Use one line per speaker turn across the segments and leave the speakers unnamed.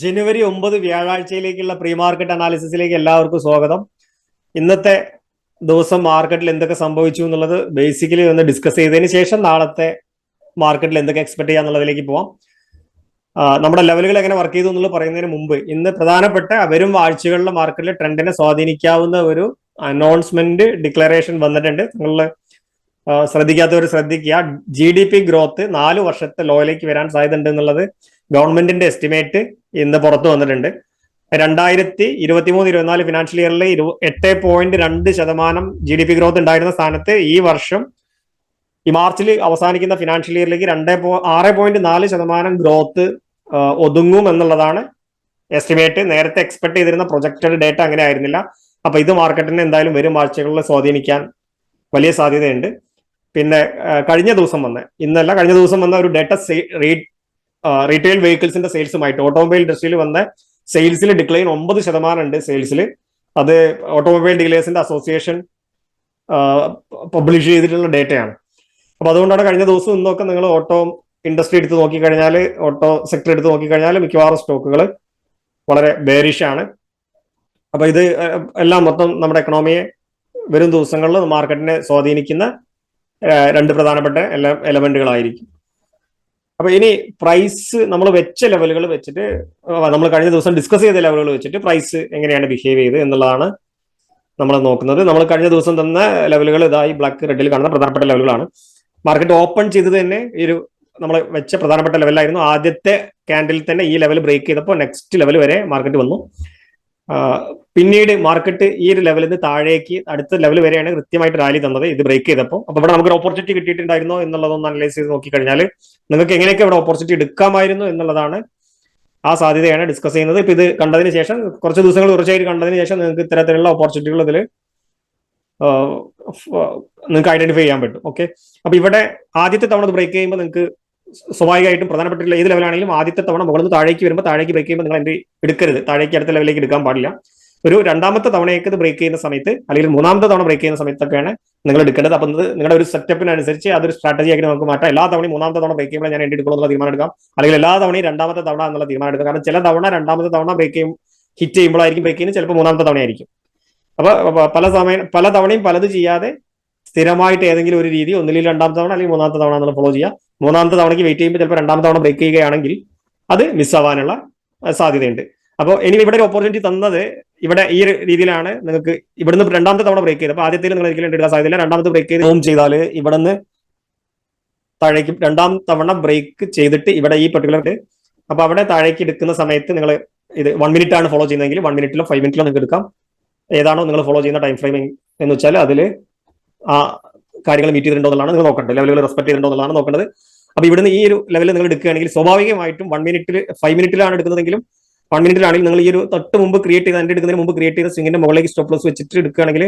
ജനുവരി ഒമ്പത് വ്യാഴാഴ്ചയിലേക്കുള്ള pre market അനാലിസിസിലേക്ക് എല്ലാവർക്കും സ്വാഗതം. ഇന്നത്തെ ദിവസം മാർക്കറ്റിൽ എന്തൊക്കെ സംഭവിച്ചു എന്നുള്ളത് ബേസിക്കലി ഒന്ന് ഡിസ്കസ് ചെയ്തതിന് ശേഷം നാളത്തെ മാർക്കറ്റിൽ എന്തൊക്കെ എക്സ്പെക്ട് ചെയ്യാന്നുള്ളതിലേക്ക് പോവാം. നമ്മുടെ ലെവലുകൾ എങ്ങനെ വർക്ക് ചെയ്തു എന്നുള്ളത് പറയുന്നതിന് മുമ്പ് ഇന്ന് പ്രധാനപ്പെട്ട വരും ആഴ്ചകളിലെ മാർക്കറ്റിലെ ട്രെൻഡിനെ സ്വാധീനിക്കാവുന്ന ഒരു അനൗൺസ്മെന്റ് ഡിക്ലറേഷൻ വന്നിട്ടുണ്ട്. നിങ്ങൾ ശ്രദ്ധിക്കാത്തവർ ശ്രദ്ധിക്കുക. ജി ഡി പി ഗ്രോത്ത് നാല് വർഷത്തെ ലോയിലേക്ക് വരാൻ സാധ്യതയുണ്ട് എന്നുള്ളത് ഗവൺമെന്റിന്റെ എസ്റ്റിമേറ്റ് ഇന്ന് പുറത്തു വന്നിട്ടുണ്ട്. രണ്ടായിരത്തി ഇരുപത്തിമൂന്ന് ഇരുപത്തിനാല് ഫിനാൻഷ്യൽ ഇയറിൽ ഇരു എട്ട് പോയിന്റ് രണ്ട് ശതമാനം ജി ഡി പി ഗ്രോത്ത് ഉണ്ടായിരുന്ന സ്ഥാനത്ത് ഈ വർഷം ഈ മാർച്ചിൽ അവസാനിക്കുന്ന ഫിനാൻഷ്യൽ ഇയറിലേക്ക് രണ്ട് ആറ് പോയിന്റ് നാല് ശതമാനം ഗ്രോത്ത് ഒതുങ്ങും എന്നുള്ളതാണ് എസ്റ്റിമേറ്റ് നേരത്തെ എക്സ്പെക്ട് ചെയ്തിരുന്ന പ്രൊജക്റ്റഡ് ഡേറ്റ അങ്ങനെ ആയിരുന്നില്ല. അപ്പൊ ഇത് മാർക്കറ്റിനെ എന്തായാലും വരും ആഴ്ചകളിൽ സ്വാധീനിക്കാൻ വലിയ സാധ്യതയുണ്ട്. പിന്നെ കഴിഞ്ഞ ദിവസം വന്ന ഇന്നല്ല കഴിഞ്ഞ ദിവസം വന്ന ഒരു ഡേറ്റ റീറ്റെയിൽ വെഹിക്കിൾസിന്റെ സെയിൽസുമായിട്ട് ഓട്ടോമൊബൈൽ ഇൻഡസ്ട്രിയിൽ വന്ന സെയിൽസിൽ ഡിക്ലൈൻ ഒമ്പത് ശതമാനം ഉണ്ട് സെയിൽസിൽ അത് ഓട്ടോമൊബൈൽ ഡീലേഴ്സിന്റെ അസോസിയേഷൻ പബ്ലിഷ് ചെയ്തിട്ടുള്ള ഡേറ്റയാണ് അപ്പൊ അതുകൊണ്ടാണ് കഴിഞ്ഞ ദിവസം ഇന്നൊക്കെ നിങ്ങൾ ഓട്ടോ ഇൻഡസ്ട്രി എടുത്ത് നോക്കിക്കഴിഞ്ഞാൽ ഓട്ടോ സെക്ടർ എടുത്ത് നോക്കിക്കഴിഞ്ഞാൽ മിക്കവാറും സ്റ്റോക്കുകൾ വളരെ ബേരിഷാണ് ആണ്. അപ്പൊ ഇത് എല്ലാം മൊത്തം നമ്മുടെ എക്കണോമിയെ വരും ദിവസങ്ങളിൽ മാർക്കറ്റിനെ സ്വാധീനിക്കുന്ന രണ്ട് പ്രധാനപ്പെട്ട എല്ലാ എലമെന്റുകളായിരിക്കും അപ്പൊ ഇനി പ്രൈസ് നമ്മൾ വെച്ച ലെവലുകൾ വെച്ചിട്ട് നമ്മൾ കഴിഞ്ഞ ദിവസം ഡിസ്കസ് ചെയ്ത ലെവലുകൾ വെച്ചിട്ട് പ്രൈസ് എങ്ങനെയാണ് ബിഹേവ് ചെയ്ത് എന്നുള്ളതാണ് നമ്മൾ നോക്കുന്നത്. നമ്മൾ കഴിഞ്ഞ ദിവസം തന്ന ലെവലുകൾ ഇതായി ബ്ലാക്ക് റെഡിൽ കാണുന്ന പ്രധാനപ്പെട്ട ലെവലുകളാണ് മാർക്കറ്റ് ഓപ്പൺ ചെയ്തത് തന്നെ ഈ ഒരു നമ്മൾ വെച്ച പ്രധാനപ്പെട്ട ലെവലായിരുന്നു ആദ്യത്തെ ക്യാൻഡിൽ തന്നെ ഈ ലെവൽ ബ്രേക്ക് ചെയ്തപ്പോൾ നെക്സ്റ്റ് ലെവൽ വരെ മാർക്കറ്റ് വന്നു. പിന്നീട് മാർക്കറ്റ് ഈ ഒരു ലെവലിൽ നിന്ന് താഴേക്ക് അടുത്ത ലെവൽ വരെയാണ് കൃത്യമായിട്ട് റാലി തന്നത്. ഇത് ബ്രേക്ക് ചെയ്തപ്പോൾ അപ്പൊ ഇവിടെ നമുക്ക് ഓപ്പർച്യൂണിറ്റി കിട്ടിയിട്ടുണ്ടായിരുന്നോ എന്നുള്ളതൊന്ന് അനലൈസ് ചെയ്ത് നോക്കിക്കഴിഞ്ഞാൽ നിങ്ങൾക്ക് എങ്ങനെയൊക്കെ ഇവിടെ ഓപ്പർച്യൂണിറ്റി എടുക്കാമായിരുന്നു എന്നുള്ളതാണ് ആ സാധ്യതയാണ് ഡിസ്കസ് ചെയ്യുന്നത്. ഇപ്പൊ ഇത് കണ്ടതിന് ശേഷം കുറച്ച് ദിവസങ്ങൾ തുടർച്ചയായിട്ട് കണ്ടതിന് ശേഷം നിങ്ങൾക്ക് ഇത്തരത്തിലുള്ള ഓപ്പർച്യൂണിറ്റികൾ ഇതിൽ നിങ്ങൾക്ക് ഐഡന്റിഫൈ ചെയ്യാൻ പറ്റും. ഓക്കെ അപ്പൊ ഇവിടെ ആദ്യത്തെ തവണ ബ്രേക്ക് ചെയ്യുമ്പോൾ നിങ്ങൾക്ക് സ്വാഭാവികമായിട്ടും പ്രധാനപ്പെട്ടിട്ടുള്ള ഏത് ലെവലാണെങ്കിലും ആദ്യത്തെ തവണ മുകളിൽ നിന്ന് താഴേക്ക് വരുമ്പോൾ താഴേക്ക് ബ്രേക്ക് ചെയ്യുമ്പോൾ നിങ്ങൾ എന്ത് എടുക്കരുത്. താഴേക്ക് അടുത്ത ലെവലിലേക്ക് എടുക്കാൻ പാടില്ല. ഒരു രണ്ടാമത്തെ തവണയൊക്കെ ഇത് ബ്രേക്ക് ചെയ്യുന്ന സമയത്ത് അല്ലെങ്കിൽ മൂന്നാമത്തെ തവണ ബ്രേക്ക് ചെയ്യുന്ന സമയത്തൊക്കെയാണ് നിങ്ങൾ എടുക്കേണ്ടത്. അപ്പം നിങ്ങളുടെ ഒരു സെറ്റപ്പിനനുസരിച്ച് അതൊരു സ്ട്രാറ്റജി ആയിട്ട് നമുക്ക് മാറ്റാം. എല്ലാ തവണയും മൂന്നാമത്തെ തവണ ബ്രേക്ക് ചെയ്യുമ്പോൾ ഞാൻ എന്റെ എടുക്കണം എന്നുള്ള തീരുമാനം എടുക്കാം. അല്ലെങ്കിൽ എല്ലാ തവണയും രണ്ടാമത്തെ തവണ എന്നുള്ള തീരുമാനം എടുക്കാം. കാരണം ചില തവണ രണ്ടാമത്തെ തവണ ബ്രേക്ക് ചെയ്യും ഹിറ്റ് ചെയ്യുമ്പോഴായിരിക്കും ബ്രേക്ക് ചെയ്യുന്നത്. ചിലപ്പോൾ മൂന്നാമത്തെ തവണയായിരിക്കും. അപ്പൊ പല സമയം പല തവണയും പലത് ചെയ്യാതെ സ്ഥിരമായിട്ട് ഏതെങ്കിലും ഒരു രീതി ഒന്നില്ലെങ്കിൽ രണ്ടാമത്തെ തവണ അല്ലെങ്കിൽ മൂന്നാമത്തെ തവണ എന്നുള്ള ഫോളോ ചെയ്യുക. മൂന്നാമത്തെ തവണയ്ക്ക് വെയിറ്റ് ചെയ്യുമ്പോൾ ചിലപ്പോൾ രണ്ടാമത്തെ തവണ ബ്രേക്ക് ചെയ്യുകയാണെങ്കിൽ അത് മിസ്സാവാനുള്ള സാധ്യതയുണ്ട്. അപ്പോൾ ഇനി ഇവിടെ ഒരു ഓപ്പർച്യൂണിറ്റി തന്നത് ഇവിടെ ഈ രീതിയിലാണ് നിങ്ങൾക്ക് ഇവിടുന്ന് രണ്ടാമത്തെ തവണ ബ്രേക്ക് ചെയ്ത് അപ്പോൾ ആദ്യത്തിൽ നിങ്ങൾ ഒരിക്കലും എടുക്കാൻ സാധ്യതയില്ല. രണ്ടാമത്തെ ബ്രേക്ക് ചെയ്ത് ഹോം ചെയ്താൽ ഇവിടുന്ന് താഴേക്ക് രണ്ടാം തവണ ബ്രേക്ക് ചെയ്തിട്ട് ഇവിടെ ഈ പെർട്ടിക്കുലർ അപ്പോൾ അവിടെ താഴേക്ക് എടുക്കുന്ന സമയത്ത് നിങ്ങൾ ഇത് വൺ മിനിറ്റ് ആണ് ഫോളോ ചെയ്യുന്നതെങ്കിൽ വൺ മിനിറ്റിലോ ഫൈവ് മിനിറ്റിലോ നിങ്ങൾക്ക് എടുക്കാം. ഏതാണോ നിങ്ങൾ ഫോളോ ചെയ്യുന്ന ടൈം ഫ്രെയിമിംഗ് എന്ന് വെച്ചാൽ അതിൽ ആ കാര്യങ്ങൾ മീറ്റ് ചെയ്തിട്ടുണ്ടോ എന്നുള്ളതാണ് നിങ്ങൾ നോക്കേണ്ടത്. ലെവലുകൾ റെസ്പെക്ട് ചെയ്തിട്ടുണ്ടോ എന്നുള്ളതാണ് നോക്കേണ്ടത്. അപ്പോൾ ഇവിടുന്ന് ഈ ഒരു ലെവലിൽ നിങ്ങൾ എടുക്കുകയാണെങ്കിൽ സ്വാഭാവികമായിട്ടും വൺ മിനിറ്റിൽ ഫൈവ് മിനിറ്റിലാണ് എടുക്കുന്നതെങ്കിലും വൺ മിനിറ്റിലാണെങ്കിൽ നിങ്ങൾ ഈ ഒരു തൊട്ട് മുമ്പ് ക്രിയേറ്റ് ചെയ്ത് എന്റെ എടുക്കുന്നതിന് മുമ്പ് ക്രിയേറ്റ് ചെയ്ത സ്വിങ്ങിന്റെ മുകളിലേക്ക് സ്റ്റോപ്പ് ലോസ് വെച്ചിട്ട് എടുക്കുകയാണെങ്കിൽ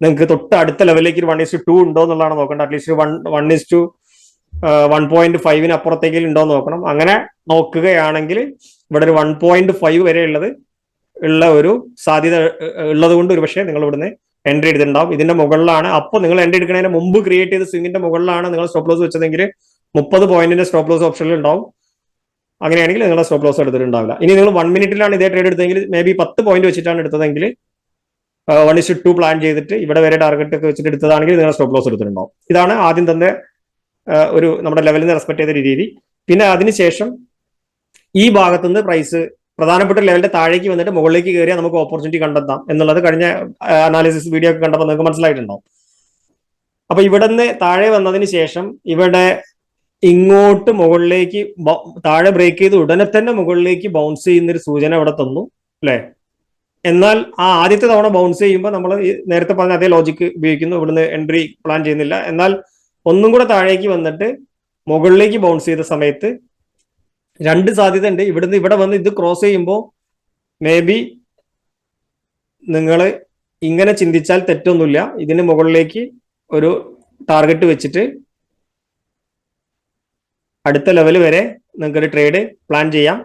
നിങ്ങൾക്ക് തൊട്ട് അടുത്ത ലെവലിലേക്ക് ഒരു വൺ ഇസ് ടു ഉണ്ടോ എന്നുള്ളതാണ് നോക്കേണ്ടത്. At least one one is to one point ഫൈവിന് അപ്പുറത്തേക്ക് ഉണ്ടോ എന്ന് നോക്കണം. അങ്ങനെ നോക്കുകയാണെങ്കിൽ ഇവിടെ ഒരു വൺ പോയിന്റ് ഫൈവ് വരെ ഉള്ളത് ഉള്ള ഒരു സാധ്യത ഉള്ളത് കൊണ്ട് ഒരു പക്ഷേ നിങ്ങൾ ഇവിടുന്ന് എൻട്രി എടുത്തിട്ടുണ്ടാവും. ഇതിന്റെ മുകളിലാണ്. അപ്പോൾ നിങ്ങൾ എൻട്രി എടുക്കുന്നതിന് മുമ്പ് ക്രിയേറ്റ് ചെയ്ത സ്വിങ്ങിന്റെ മുകളിലാണ് നിങ്ങൾ സ്റ്റോപ്പ് ലോസ് വെച്ചതെങ്കിൽ മുപ്പത് പോയിന്റിന്റെ സ്റ്റോപ്പ് ലോസ് ഓപ്ഷനിൽ ഉണ്ടാവും. അങ്ങനെയാണെങ്കിൽ നിങ്ങളുടെ സ്റ്റോപ്പ് ലോസ് എടുത്തിട്ടുണ്ടാവില്ല. ഇനി നിങ്ങൾ വൺ മിനിറ്റിലാണ് ഇതേ ട്രേഡ് എടുത്തതെങ്കിൽ മേ ബി പത്ത് പോയിന്റ് വെച്ചിട്ടാണ് എടുത്തതെങ്കിൽ വൺ ഇസ് ടു പ്ലാൻ ചെയ്തിട്ട് ഇവിടെ വരെ ടാർഗറ്റ് ഒക്കെ വെച്ചിട്ട് എടുത്തതാണെങ്കിൽ നിങ്ങൾ സ്റ്റോപ്പ് ലോസ് എടുത്തിട്ടുണ്ടാവും. ഇതാണ് ആദ്യം തന്നെ ഒരു നമ്മുടെ ലെവലിൽ നിന്ന് റെസ്പെക്ട് ചെയ്ത രീതി. പിന്നെ അതിനുശേഷം ഈ ഭാഗത്തുനിന്ന് പ്രൈസ് പ്രധാനപ്പെട്ട ലെവലിന്റെ താഴേക്ക് വന്നിട്ട് മുകളിലേക്ക് കയറിയാൽ നമുക്ക് ഓപ്പർച്യൂണിറ്റി കണ്ടെത്താം എന്നുള്ളത് കഴിഞ്ഞ അനാലിസിസ് വീഡിയോ ഒക്കെ കണ്ടപ്പോൾ നിങ്ങൾക്ക് മനസ്സിലായിട്ടുണ്ടാവും. അപ്പൊ ഇവിടെ നിന്ന് താഴെ വന്നതിന് ശേഷം ഇവിടെ ഇങ്ങോട്ട് മുകളിലേക്ക് താഴെ ബ്രേക്ക് ചെയ്ത് ഉടനെ തന്നെ മുകളിലേക്ക് ബൗൺസ് ചെയ്യുന്ന ഒരു സൂചന ഇവിടെ തന്നു അല്ലെ? എന്നാൽ ആ ആദ്യത്തെ തവണ ബൗൺസ് ചെയ്യുമ്പോൾ നമ്മൾ നേരത്തെ പറഞ്ഞ അതേ ലോജിക്ക് ഉപയോഗിക്കുന്നു ഇവിടുന്ന് എൻട്രി പ്ലാൻ ചെയ്യുന്നില്ല. എന്നാൽ ഒന്നും കൂടെ താഴേക്ക് വന്നിട്ട് മുകളിലേക്ക് ബൗൺസ് ചെയ്ത സമയത്ത് രണ്ട് സാധ്യത ഉണ്ട്. ഇവിടുന്ന് ഇവിടെ വന്ന് ഇത് ക്രോസ് ചെയ്യുമ്പോൾ മേ ബി നിങ്ങൾ ഇങ്ങനെ ചിന്തിച്ചാൽ തെറ്റൊന്നുമില്ല. ഇതിന് മുകളിലേക്ക് ഒരു ടാർഗറ്റ് വെച്ചിട്ട് അടുത്ത ലെവൽ വരെ നിങ്ങൾക്ക് ഒരു ട്രേഡ് പ്ലാൻ ചെയ്യാം.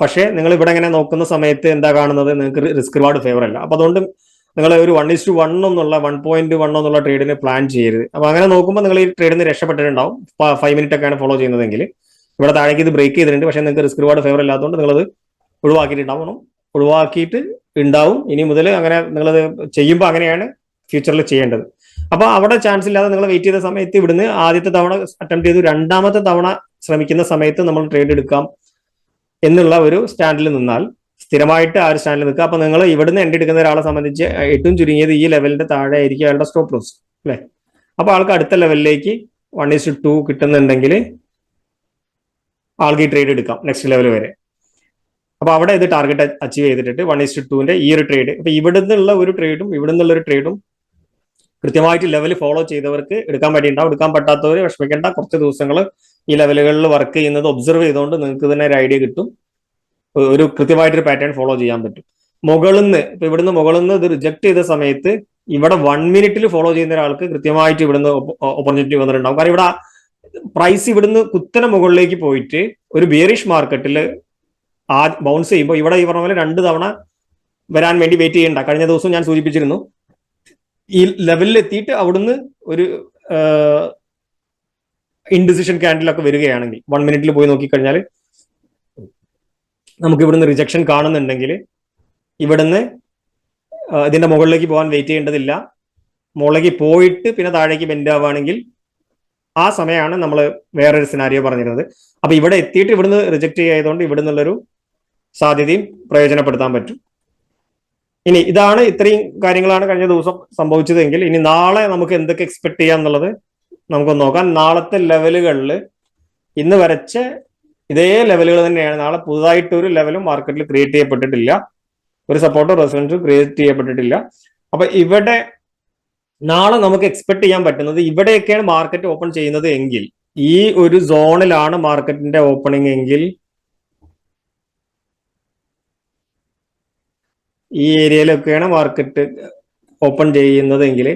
പക്ഷേ നിങ്ങൾ ഇവിടെ ഇങ്ങനെ നോക്കുന്ന സമയത്ത് എന്താ കാണുന്നത്? നിങ്ങൾക്ക് റിസ്ക് റിവാർഡ് ഫേവർ അല്ല. അപ്പൊ അതുകൊണ്ട് നിങ്ങൾ ഒരു വൺ ഇസ് ടു വൺ എന്നുള്ള വൺ പോയിന്റ് വൺ എന്നുള്ള ട്രേഡിന് പ്ലാൻ ചെയ്യരുത്. അപ്പൊ അങ്ങനെ നോക്കുമ്പോൾ നിങ്ങൾ ഈ ട്രേഡിന് രക്ഷപ്പെട്ടിട്ടുണ്ടാവും. ഫൈവ് മിനിറ്റ് ഒക്കെയാണ് ഫോളോ ചെയ്യുന്നതെങ്കിൽ. ഇവിടെ താഴേക്ക് ഇത് ബ്രേക്ക് ചെയ്തിട്ടുണ്ട്. പക്ഷേ നിങ്ങൾക്ക് റിസ്ക് റിവാർഡ് ഫേവർ ഇല്ലാത്തതുകൊണ്ട് നിങ്ങളത് ഒഴിവാക്കിയിട്ടുണ്ടാവണം ഒഴിവാക്കിയിട്ട് ഉണ്ടാവും. ഇനി മുതൽ അങ്ങനെ നിങ്ങളത് ചെയ്യുമ്പോൾ അങ്ങനെയാണ് ഫ്യൂച്ചറിൽ ചെയ്യേണ്ടത്. അപ്പോൾ അവിടെ ചാൻസ് ഇല്ലാതെ നിങ്ങൾ വെയിറ്റ് ചെയ്ത സമയത്ത് ഇവിടുന്ന് ആദ്യത്തെ തവണ അറ്റംപ്റ്റ് ചെയ്തു. രണ്ടാമത്തെ തവണ ശ്രമിക്കുന്ന സമയത്ത് നമ്മൾ ട്രേഡ് എടുക്കാം എന്നുള്ള ഒരു സ്റ്റാൻഡിൽ നിന്നാൽ സ്ഥിരമായിട്ട് ആ ഒരു സ്റ്റാൻഡിൽ നിൽക്കുക. അപ്പൊ നിങ്ങൾ ഇവിടുന്ന് എൻഡ് എടുക്കുന്ന ഒരാളെ സംബന്ധിച്ച് ഏറ്റവും ചുരുങ്ങിയത് ഈ ലെവലിന്റെ താഴെ ആയിരിക്കും അയാളുടെ സ്റ്റോപ്പ് ലോസ് അല്ലെ? അപ്പൊ ആൾക്ക് അടുത്ത ലെവലിലേക്ക് വൺ ഇസ് ടു കിട്ടുന്നുണ്ടെങ്കിൽ ആൾക്ക് ഈ ട്രേഡ് എടുക്കാം നെക്സ്റ്റ് ലെവൽ വരെ. അപ്പൊ അവിടെ ഇത് ടാർഗറ്റ് അച്ചീവ് ചെയ്തിട്ട് വൺ ഇസ് ടുവിന്റെ ഈ ഒരു ട്രേഡ് അപ്പൊ ഇവിടെ നിന്നുള്ള ഒരു ട്രേഡും ഇവിടെ നിന്നുള്ള ഒരു ട്രേഡും കൃത്യമായിട്ട് ലെവൽ ഫോളോ ചെയ്തവർക്ക് എടുക്കാൻ വേണ്ടിയിട്ടുണ്ടാവും എടുക്കാൻ പറ്റാത്തവർ വിഷമിക്കേണ്ട. കുറച്ച് ദിവസങ്ങൾ ഈ ലെവലുകളിൽ വർക്ക് ചെയ്യുന്നത് ഒബ്സർവ് ചെയ്തുകൊണ്ട് നിങ്ങൾക്ക് തന്നെ ഒരു ഐഡിയ കിട്ടും. ഒരു കൃത്യമായിട്ടൊരു പാറ്റേൺ ഫോളോ ചെയ്യാൻ പറ്റും. മുകളിൽ നിന്ന് ഇപ്പൊ ഇവിടുന്ന് മുകളിൽ നിന്ന് ഇത് റിജക്ട് ചെയ്ത സമയത്ത് ഇവിടെ വൺ മിനിറ്റിൽ ഫോളോ ചെയ്യുന്ന ഒരാൾക്ക് കൃത്യമായിട്ട് ഇവിടുന്ന് ഓപ്പർച്യൂണിറ്റി വന്നിട്ടുണ്ടാവും. കാരണം ഇവിടെ പ്രൈസ് ഇവിടുന്ന് കുത്തനെ മുകളിലേക്ക് പോയിട്ട് ഒരു ബിയറിഷ് മാർക്കറ്റിൽ ആ ബൗൺസ് ചെയ്യുമ്പോൾ ഇവിടെ ഈ പറഞ്ഞ പോലെ രണ്ട് തവണ വരാൻ വേണ്ടി വെയിറ്റ് ചെയ്യണ്ട. കഴിഞ്ഞ ദിവസം ഞാൻ സൂചിപ്പിച്ചിരുന്നു. ഈ ലെവലിൽ എത്തിയിട്ട് അവിടുന്ന് ഒരു ഇൻഡിസിഷൻ ക്യാൻഡിലൊക്കെ വരികയാണെങ്കിൽ വൺ മിനിറ്റിൽ പോയി നോക്കിക്കഴിഞ്ഞാൽ നമുക്ക് ഇവിടുന്ന് റിജക്ഷൻ കാണുന്നുണ്ടെങ്കിൽ ഇവിടുന്ന് ഇതിന്റെ മുകളിലേക്ക് പോകാൻ വെയിറ്റ് ചെയ്യേണ്ടതില്ല. മുകളിലേക്ക് പോയിട്ട് പിന്നെ താഴേക്ക് ബെൻഡ് ആവുകയാണെങ്കിൽ ആ സമയമാണ് നമ്മൾ വേറൊരു സിനാരിയോ പറഞ്ഞിരുന്നത്. അപ്പൊ ഇവിടെ എത്തിയിട്ട് ഇവിടുന്ന് റിജക്ട് ചെയ്തതുകൊണ്ട് ഇവിടെ നിന്നുള്ളൊരു സാധ്യതയും പ്രയോജനപ്പെടുത്താൻ പറ്റും. ഇനി ഇതാണ് ഇത്രയും കാര്യങ്ങളാണ് കഴിഞ്ഞ ദിവസം സംഭവിച്ചതെങ്കിൽ ഇനി നാളെ നമുക്ക് എന്തൊക്കെ എക്സ്പെക്ട് ചെയ്യാം എന്നുള്ളത് നമുക്കൊന്ന് നോക്കാം. നാളത്തെ ലെവലുകളിൽ ഇന്ന് വരച്ച ഇതേ ലെവലുകൾ തന്നെയാണ്. നാളെ പുതുതായിട്ട് ഒരു ലെവലും മാർക്കറ്റിൽ ക്രിയേറ്റ് ചെയ്യപ്പെട്ടിട്ടില്ല. ഒരു സപ്പോർട്ടോ റെസിഡൻസും ക്രിയേറ്റ് ചെയ്യപ്പെട്ടിട്ടില്ല. അപ്പൊ ഇവിടെ നാളെ നമുക്ക് എക്സ്പെക്ട് ചെയ്യാൻ പറ്റുന്നത് ഇവിടെയൊക്കെയാണ് മാർക്കറ്റ് ഓപ്പൺ ചെയ്യുന്നത് എങ്കിൽ. ഈ ഒരു സോണിലാണ് മാർക്കറ്റിന്റെ ഓപ്പണിംഗ് എങ്കിൽ. ഈ ഏരിയയിലൊക്കെയാണ് മാർക്കറ്റ് ഓപ്പൺ ചെയ്യുന്നതെങ്കിൽ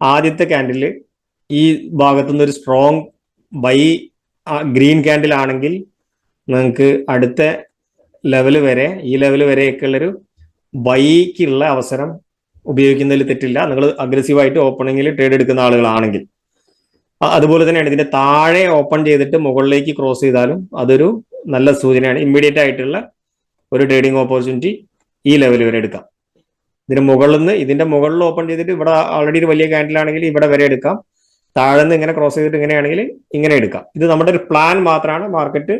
ആദ്യത്തെ ക്യാൻഡിൽ ഈ ഭാഗത്തുനിന്ന് ഒരു സ്ട്രോങ് ബൈ ഗ്രീൻ ക്യാൻഡിൽ ആണെങ്കിൽ നിങ്ങൾക്ക് അടുത്ത ലെവൽ വരെ ഈ ലെവൽ വരെയൊക്കെ ഉള്ളൊരു ബൈക്കുള്ള അവസരം ഉപയോഗിക്കുന്നതിൽ തെറ്റില്ല. നിങ്ങൾ അഗ്രസീവായിട്ട് ഓപ്പണിങ്ങിൽ ട്രേഡ് എടുക്കുന്ന ആളുകളാണെങ്കിൽ. അതുപോലെ തന്നെയാണ് ഇതിന്റെ താഴെ ഓപ്പൺ ചെയ്തിട്ട് മുകളിലേക്ക് ക്രോസ് ചെയ്താലും അതൊരു നല്ല സൂചനയാണ്. ഇമ്മീഡിയറ്റ് ആയിട്ടുള്ള ഒരു ട്രേഡിംഗ് ഓപ്പർച്യൂണിറ്റി ഈ ലെവൽ വരെ എടുക്കാം. ഇതിന് മുകളിൽ നിന്ന് ഇതിന്റെ മുകളിൽ ഓപ്പൺ ചെയ്തിട്ട് ഇവിടെ ഓൾറെഡി ഒരു വലിയ ക്യാൻഡിലാണെങ്കിൽ ഇവിടെ വരെ എടുക്കാം. താഴെ നിന്ന് ഇങ്ങനെ ക്രോസ് ചെയ്തിട്ട് ഇങ്ങനെയാണെങ്കിൽ ഇങ്ങനെ എടുക്കാം. ഇത് നമ്മുടെ ഒരു പ്ലാൻ മാത്രമാണ്. മാർക്കറ്റ്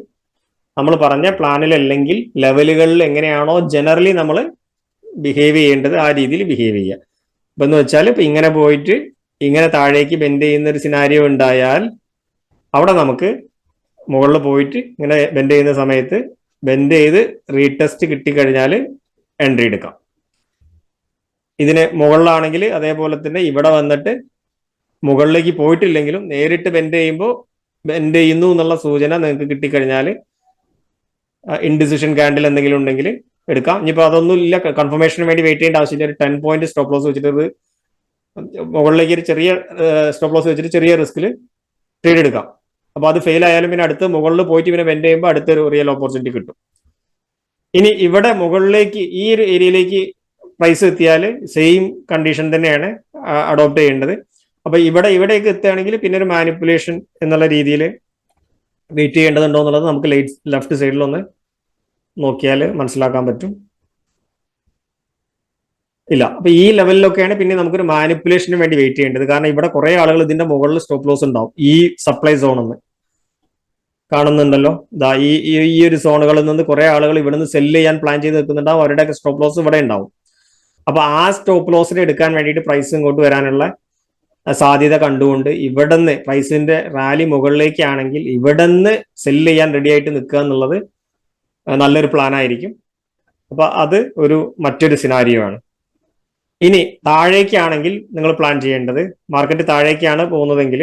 നമ്മൾ പറഞ്ഞ പ്ലാനിൽ അല്ലെങ്കിൽ ലെവലുകളിൽ എങ്ങനെയാണോ ജനറലി നമ്മൾ ബിഹേവ് ചെയ്യേണ്ടത് ആ രീതിയിൽ ബിഹേവ് ചെയ്യുക. ഇപ്പൊ എന്ന് വെച്ചാൽ ഇപ്പൊ ഇങ്ങനെ പോയിട്ട് ഇങ്ങനെ താഴേക്ക് ബെൻഡ് ചെയ്യുന്ന ഒരു സിനാരിയോ ഉണ്ടായാൽ അവിടെ നമുക്ക് മുകളിൽ പോയിട്ട് ഇങ്ങനെ ബെൻഡ് ചെയ്യുന്ന സമയത്ത് ബെൻഡ് ചെയ്ത് റീടെസ്റ്റ് കിട്ടിക്കഴിഞ്ഞാൽ എൻട്രി എടുക്കാം. ഇതിന് മുകളിലാണെങ്കിൽ അതേപോലെ തന്നെ ഇവിടെ വന്നിട്ട് മുകളിലേക്ക് പോയിട്ടില്ലെങ്കിലും നേരിട്ട് ബെൻഡ് ചെയ്യുമ്പോൾ ബെൻഡ് ചെയ്യുന്നു എന്നുള്ള സൂചന നിങ്ങൾക്ക് കിട്ടിക്കഴിഞ്ഞാൽ ഇൻഡിസിഷൻ കാൻഡിൽ എന്തെങ്കിലും ഉണ്ടെങ്കിൽ എടുക്കാം. ഇനിയിപ്പോൾ അതൊന്നും ഇല്ല കൺഫർമേഷന് വേണ്ടി വെയിറ്റ് ചെയ്യേണ്ട ആവശ്യമില്ല. ഒരു ടെൻ പോയിന്റ് സ്റ്റോപ്പ് ലോസ് വെച്ചിട്ട് മുകളിലേക്ക് ഒരു ചെറിയ സ്റ്റോപ്പ് ലോസ് വെച്ചിട്ട് ചെറിയ റിസ്കിൽ ട്രേഡ് എടുക്കാം. അപ്പോൾ അത് ഫെയിൽ ആയാലും പിന്നെ അടുത്ത് മുകളിൽ പോയിട്ട് പിന്നെ വെൻഡ് ചെയ്യുമ്പോൾ അടുത്തൊരു റിയൽ ഓപ്പർച്യൂണിറ്റി കിട്ടും. ഇനി ഇവിടെ മുകളിലേക്ക് ഈ ഒരു ഏരിയയിലേക്ക് പ്രൈസ് എത്തിയാൽ സെയിം കണ്ടീഷൻ തന്നെയാണ് അഡോപ്റ്റ് ചെയ്യേണ്ടത്. അപ്പൊ ഇവിടെ ഇവിടേക്ക് എത്തുകയാണെങ്കിൽ പിന്നെ ഒരു മാനിപ്പുലേഷൻ എന്നുള്ള രീതിയിൽ വെയിറ്റ് ചെയ്യേണ്ടതുണ്ടോ എന്നുള്ളത് നമുക്ക് ലൈറ്റ് ലെഫ്റ്റ് സൈഡിൽ ഒന്ന് നോക്കിയാൽ മനസ്സിലാക്കാൻ പറ്റും. ഇല്ല അപ്പൊ ഈ ലെവലിലൊക്കെയാണ് പിന്നെ നമുക്കൊരു മാനിപ്പുലേഷന് വേണ്ടി വെയിറ്റ് ചെയ്യേണ്ടത്. കാരണം ഇവിടെ കുറെ ആളുകൾ ഇതിന്റെ മുകളിൽ സ്റ്റോപ്പ് ലോസ് ഉണ്ടാവും. ഈ സപ്ലൈ സോണെന്ന് കാണുന്നുണ്ടല്ലോ. ഇതാ ഈ ഈ ഒരു സോണുകളിൽ നിന്ന് കുറെ ആളുകൾ ഇവിടുന്ന് സെല്ല് ചെയ്യാൻ പ്ലാൻ ചെയ്ത് നിൽക്കുന്നുണ്ടാവും. അവരുടെ സ്റ്റോപ്പ് ലോസ് ഇവിടെ ഉണ്ടാവും. അപ്പൊ ആ സ്റ്റോപ്പ് ലോസിനെ എടുക്കാൻ വേണ്ടിയിട്ട് പ്രൈസ് ഇങ്ങോട്ട് വരാനുള്ള സാധ്യത കണ്ടുകൊണ്ട് ഇവിടുന്ന് പ്രൈസിന്റെ റാലി മുകളിലേക്കാണെങ്കിൽ ഇവിടുന്ന് സെല്ല് ചെയ്യാൻ റെഡി ആയിട്ട് നിൽക്കുക എന്നുള്ളത് നല്ലൊരു പ്ലാൻ ആയിരിക്കും. അപ്പൊ അത് ഒരു മറ്റൊരു സിനാരിയോ ആണ്. ഇനി താഴേക്കാണെങ്കിൽ നിങ്ങൾ പ്ലാൻ ചെയ്യേണ്ടത് മാർക്കറ്റ് താഴേക്കാണ് പോകുന്നതെങ്കിൽ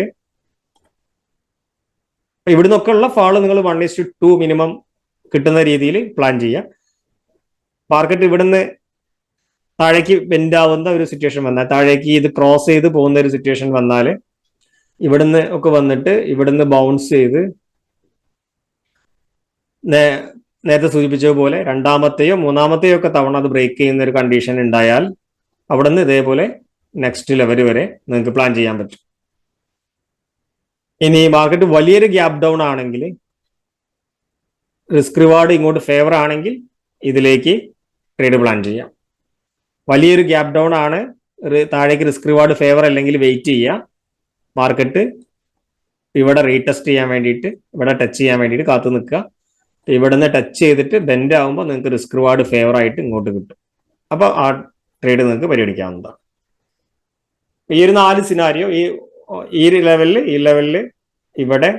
ഇവിടുന്നൊക്കെ ഉള്ള ഫാൾ നിങ്ങൾ വൺ ഇസ് ടു മിനിമം കിട്ടുന്ന രീതിയിൽ പ്ലാൻ ചെയ്യുക. മാർക്കറ്റ് ഇവിടുന്ന് താഴേക്ക് ബെൻഡ് ആവുന്ന ഒരു സിറ്റുവേഷൻ വന്നാൽ താഴേക്ക് ഇത് ക്രോസ് ചെയ്ത് പോകുന്ന ഒരു സിറ്റുവേഷൻ വന്നാൽ ഇവിടുന്ന് ഒക്കെ വന്നിട്ട് ഇവിടുന്ന് ബൗൺസ് ചെയ്ത് നേരത്തെ സൂചിപ്പിച്ചതുപോലെ രണ്ടാമത്തെയോ മൂന്നാമത്തെയോ ഒക്കെ തവണ അത് ബ്രേക്ക് ചെയ്യുന്ന ഒരു കണ്ടീഷൻ ഉണ്ടായാൽ അവിടെ നിന്ന് ഇതേപോലെ നെക്സ്റ്റ് ലെവൽ വരെ നിങ്ങൾക്ക് പ്ലാൻ ചെയ്യാൻ പറ്റും. ഇനി മാർക്കറ്റ് വലിയൊരു ഗ്യാപ് ഡൗൺ ആണെങ്കിൽ റിസ്ക് റിവാർഡ് ഇങ്ങോട്ട് ഫേവർ ആണെങ്കിൽ ഇതിലേക്ക് ട്രേഡ് പ്ലാൻ ചെയ്യാം. വലിയൊരു ഗ്യാപ് ഡൗൺ ആണ് താഴേക്ക് റിസ്ക് റിവാർഡ് ഫേവർ അല്ലെങ്കിൽ വെയിറ്റ് ചെയ്യുക. മാർക്കറ്റ് ഇവിടെ റീടെസ്റ്റ് ചെയ്യാൻ വേണ്ടിയിട്ട് ഇവിടെ ടച്ച് ചെയ്യാൻ വേണ്ടിയിട്ട് കാത്തു നിൽക്കുക. ഇവിടുന്ന് ടച്ച് ചെയ്തിട്ട് ബെൻഡ് ആകുമ്പോൾ നിങ്ങൾക്ക് റിസ്ക് റിവാർഡ് ഫേവർ ആയിട്ട് ഇങ്ങോട്ട് കിട്ടും. അപ്പോൾ ആ ട്രേഡ് നിങ്ങൾക്ക് പരിഗണിക്കാവുന്നതാണ്. ഈ ഒരു നാല് സിനാരിയോ ഈ ഈ ലെവലിൽ ഈ ലെവലിൽ ഇവിടെ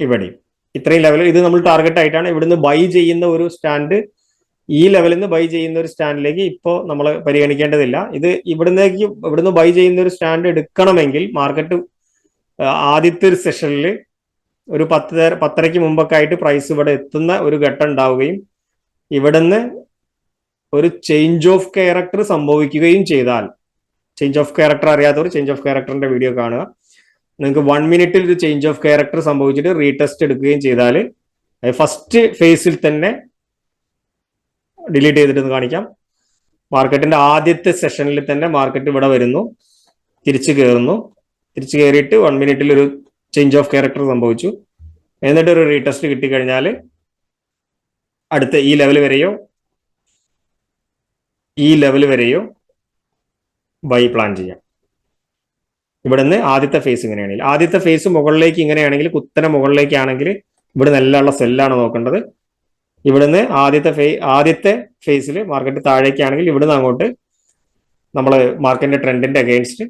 ഇവിടെയും. ഇത്രയും ലെവലിൽ ഇത് നമ്മൾ ടാർഗറ്റ് ആയിട്ടാണ് ഇവിടുന്ന് ബൈ ചെയ്യുന്ന ഒരു സ്റ്റാൻഡ് ഈ ലെവലിൽ നിന്ന് ബൈ ചെയ്യുന്ന ഒരു സ്റ്റാൻഡിലേക്ക് ഇപ്പോൾ നമ്മൾ പരിഗണിക്കേണ്ടതില്ല. ഇത് ഇവിടുന്നേക്ക് ഇവിടുന്ന് ബൈ ചെയ്യുന്ന ഒരു സ്റ്റാൻഡ് എടുക്കണമെങ്കിൽ മാർക്കറ്റ് ആദ്യത്തെ ഒരു സെഷനിൽ ഒരു പത്ത് പത്തരയ്ക്ക് മുമ്പൊക്കെ ആയിട്ട് പ്രൈസ് ഇവിടെ എത്തുന്ന ഒരു ഘട്ടം ഉണ്ടാവുകയും ഇവിടുന്ന് ഒരു ചേഞ്ച് ഓഫ് ക്യാരക്ടർ സംഭവിക്കുകയും ചെയ്താൽ ചേഞ്ച് ഓഫ് ക്യാരക്ടർ അറിയാത്തവർ ചേഞ്ച് ഓഫ് ക്യാരക്ടറിന്റെ വീഡിയോ കാണുക. നിങ്ങൾക്ക് വൺ മിനിറ്റിൽ ഒരു ചേഞ്ച് ഓഫ് ക്യാരക്ടർ സംഭവിച്ചിട്ട് റീടെസ്റ്റ് എടുക്കുകയും ചെയ്താൽ ഫസ്റ്റ് ഫേസിൽ തന്നെ ഡിലീറ്റ് ചെയ്തിട്ട് കാണിക്കാം. മാർക്കറ്റിന്റെ ആദ്യത്തെ സെഷനിൽ തന്നെ മാർക്കറ്റ് ഇവിടെ വരുന്നു. തിരിച്ചു കയറുന്നു തിരിച്ചു കയറിയിട്ട് വൺ മിനിറ്റിൽ ഒരു ചേഞ്ച് ഓഫ് ക്യാരക്ടർ സംഭവിച്ചു. എന്നിട്ട് ഒരു റീടെസ്റ്റ് കിട്ടിക്കഴിഞ്ഞാൽ അടുത്ത ഈ ലെവൽ വരെയോ ഈ ലെവൽ വരെയോ ബൈ പ്ലാൻ ചെയ്യാം. ഇവിടുന്ന് ആദ്യത്തെ ഫേസ് ഇങ്ങനെയാണെങ്കിൽ. ആദ്യത്തെ ഫേസ് മുകളിലേക്ക് ഇങ്ങനെയാണെങ്കിൽ കുത്തനെ മുകളിലേക്കാണെങ്കിൽ ഇവിടെ ഉള്ള സെല്ലാണ് നോക്കേണ്ടത്. ഇവിടുന്ന് ആദ്യത്തെ ഫേ ആദ്യത്തെ ഫേസിൽ മാർക്കറ്റ് താഴേക്കാണെങ്കിൽ ഇവിടുന്ന് അങ്ങോട്ട് നമ്മൾ മാർക്കറ്റിന്റെ ട്രെൻഡിന്റെ അഗേൻസ്റ്റ്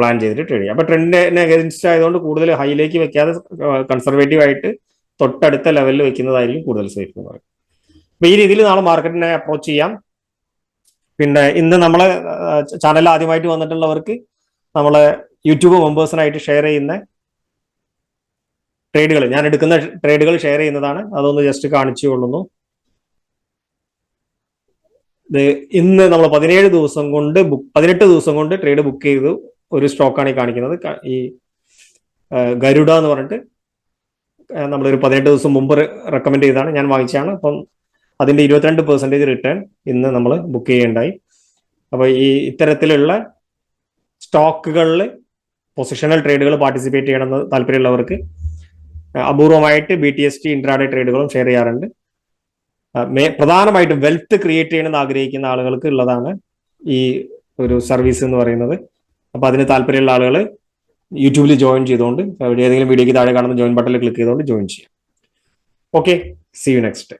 പ്ലാൻ ചെയ്തിട്ട് ട്രേഡ് ചെയ്യാം. അപ്പൊ ട്രെൻഡിന് അഗേൻസ്റ്റ് ആയതുകൊണ്ട് കൂടുതൽ ഹൈയിലേക്ക് വെക്കാതെ കൺസർവേറ്റീവ് ആയിട്ട് തൊട്ടടുത്ത ലെവലിൽ വെക്കുന്നതായിരിക്കും കൂടുതൽ സേഫ് എന്ന് പറയും അപ്പൊ ഈ രീതിയിൽ നാളെ മാർക്കറ്റിനെ അപ്രോച്ച് ചെയ്യാം. പിന്നെ ഇന്ന് നമ്മളെ ചാനൽ ആദ്യമായിട്ട് വന്നിട്ടുള്ളവർക്ക് നമ്മളെ യൂട്യൂബ് മെമ്പേഴ്സിനായിട്ട് ഷെയർ ചെയ്യുന്ന ട്രേഡുകൾ ഞാൻ എടുക്കുന്ന ട്രേഡുകൾ ഷെയർ ചെയ്യുന്നതാണ്. അതൊന്ന് ജസ്റ്റ് കാണിച്ചു കൊള്ളുന്നു. ഇന്ന് നമ്മൾ പതിനേഴ് ദിവസം കൊണ്ട് ബുക്ക് പതിനെട്ട് ദിവസം കൊണ്ട് ട്രേഡ് ബുക്ക് ചെയ്തു. ഒരു സ്റ്റോക്കാണ് ഈ കാണിക്കുന്നത്. ഈ ഗരുഡ എന്ന് പറഞ്ഞിട്ട് നമ്മളൊരു പതിനെട്ട് ദിവസം മുമ്പ് റെക്കമെൻഡ് ചെയ്താണ് ഞാൻ വാങ്ങിച്ചതാണ്. അപ്പം അതിന്റെ ഇരുപത്തിരണ്ട് പെർസെന്റേജ് റിട്ടേൺ ഇന്ന് നമ്മൾ ബുക്ക് ചെയ്യേണ്ടായി. അപ്പോൾ ഈ ഇത്തരത്തിലുള്ള സ്റ്റോക്കുകളിൽ പൊസിഷണൽ ട്രേഡുകൾ പാർട്ടിസിപ്പേറ്റ് ചെയ്യണമെന്ന് താല്പര്യമുള്ളവർക്ക് അപൂർവമായിട്ട് B T S T intraday ട്രേഡുകളും share ചെയ്യാറുണ്ട്. പ്രധാനമായിട്ടും വെൽത്ത് ക്രിയേറ്റ് ചെയ്യണമെന്ന് ആഗ്രഹിക്കുന്ന ആളുകൾക്ക് ഉള്ളതാണ് ഈ ഒരു സർവീസ് എന്ന് പറയുന്നത്. അപ്പൊ അതിന് താല്പര്യമുള്ള ആളുകൾ യൂട്യൂബിൽ ജോയിൻ ചെയ്തുകൊണ്ട് ഏതെങ്കിലും വീഡിയോയ്ക്ക് താഴെ കാണുന്ന ജോയിൻ ബട്ടണിൽ ക്ലിക്ക് ചെയ്തുകൊണ്ട് ജോയിൻ ചെയ്യാം. Okay C you next